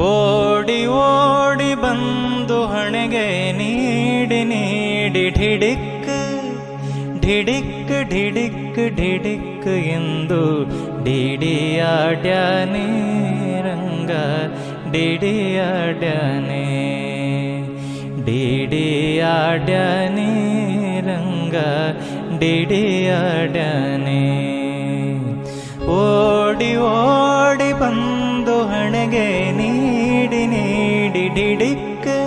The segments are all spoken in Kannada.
ಓಡಿ ಓಡಿ ಬಂದು ಹಣೆಗೆ ನೀಡಿ ನೀಡಿ ಢಿಡಿಕ್ ಢಿಡಿಕ್ ಢಿಡಿಕ್ ಢಿಡಿಕ್ ಎಂದು ಡಿಡಿಯಾಡ್ಯಾನೆ ರಂಗ ಡಿಡಿಯಾಡ್ಯಾನೆ ಡಿಡಿಯಾಡ್ಯಾನೆ ರಂಗ ಡಿಡಿಯಾಡ್ಯಾನೆ ಓಡಿ ಓಡಿ ಬಂದು ಹಣೆಗೆ ഡിഡിക്ക്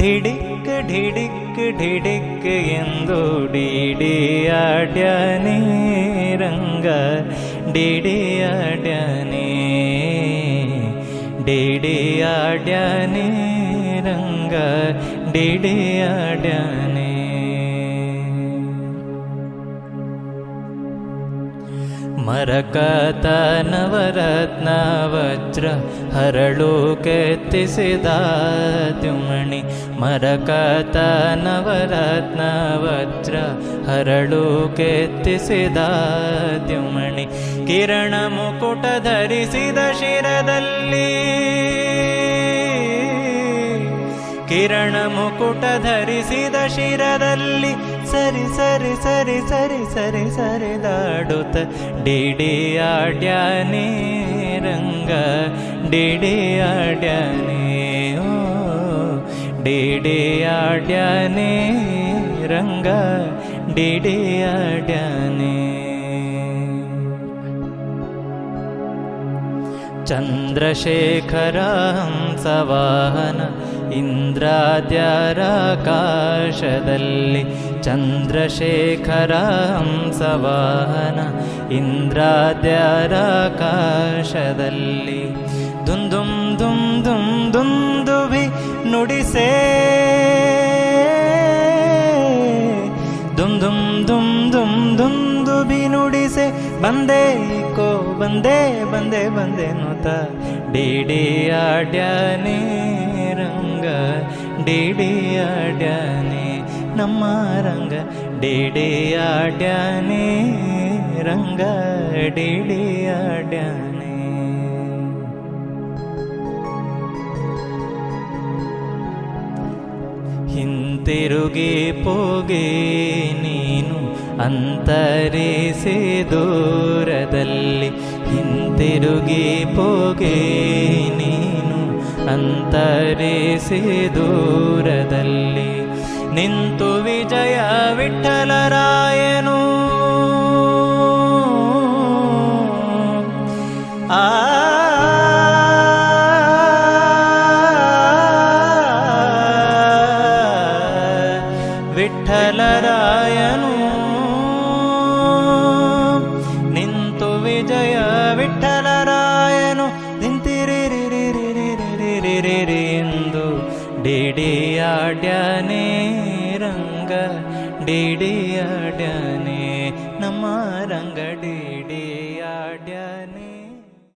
ഡിഡിക്ക് ഡിഡിക്ക് ഡിഡിക്ക് എന്തോ ഡിഡിയാട്യാനേ രംഗ ഡിഡിയാട്യാനേ ഡിഡിയാട്യാനേ രംഗ ഡിഡിയാട്യാനേ ಡಿಡಿಯಾಡ್ಯಾನೆ ಮರಕತ ನವರತ್ನ ವಜ್ರ ಹರಳು ಕೆತ್ತಿಸಿದ ದ್ಯುಮಣಿ. ಮರಕತ ವಜ್ರ ಹರಳು ಕೆತ್ತಿಸಿದ ಕಿರಣ ಮುಕುಟ ಧರಿಸಿದ ಶಿರದಲ್ಲಿ ಕಿರಣ ಮುಕುಟ ಧರಿಸಿದ ಶಿರದಲ್ಲಿ ಸರಿ ಸರಿ ಸರಿ ಸರಿ ಸರಿ ಸರಿ ದಾಡುತ್ತ. ಡಿಡಿ ಆಡ್ಯಾನೆ ರಂಗ. ಡಿಡಿ ಆಡ್ಯಾನೆ, ಓ. ಡಿಡಿ ಆಡ್ಯಾನೆ ರಂಗ. ಡಿಡಿ ಆಡ್ಯಾನೆ. ಚಂದ್ರಶೇಖರ ಹಂಸವಾಹನ ಇಂದ್ರಾದ್ಯಾರ ಕಾಶದಲ್ಲಿ ಚಂದ್ರಶೇಖರ ಹಂಸವಾಹನ ಇಂದ್ರಾದ್ಯರಾಕಾಶದಲ್ಲಿ ದುಂದುಂ ದುಂ ದುಂ ದುಂದುಭಿ ನುಡಿಸೇ. ದುಂ ದುಂ ದುಂ ದುಂದುಬಿ ನುಡಿಸೆ. ಬಂದೆ ಕೋ, ಬಂದೆ ಬಂದೆ ಬಂದೆ ನೋತ. ಡಿಡಿಯಾಡ್ಯಾನೆ ರಂಗ ಡಿಡಿಯಾಡ್ಯಾನೆ ನಮ್ಮ ರಂಗ. ಡಿಡಿಯಾಡ್ಯಾನೆ ರಂಗ. ಡಿಡಿಯಾಡ್ಯಾನೆ ಹಿಂತಿರುಗಿ ಪೋಗೆ ನೀನು ಅಂತರಿಸಿ ದೂರದಲ್ಲಿ ಹಿಂತಿರುಗಿ ಪೋಗೆ ನೀನು ಅಂತರಿಸಿ ದೂರದಲ್ಲಿ ನಿಂತು ವಿಜಯ ವಿಠಲರಾಯನು ಆ ವಿಠಲರಾಯನು ನಿಂತು ವಿಜಯ ವಿಠಲರಾಯನು ನಿಂತಿರಿ डेडे आड्याने रंग डेडे आड्याने नमा रंग डेडे आड्याने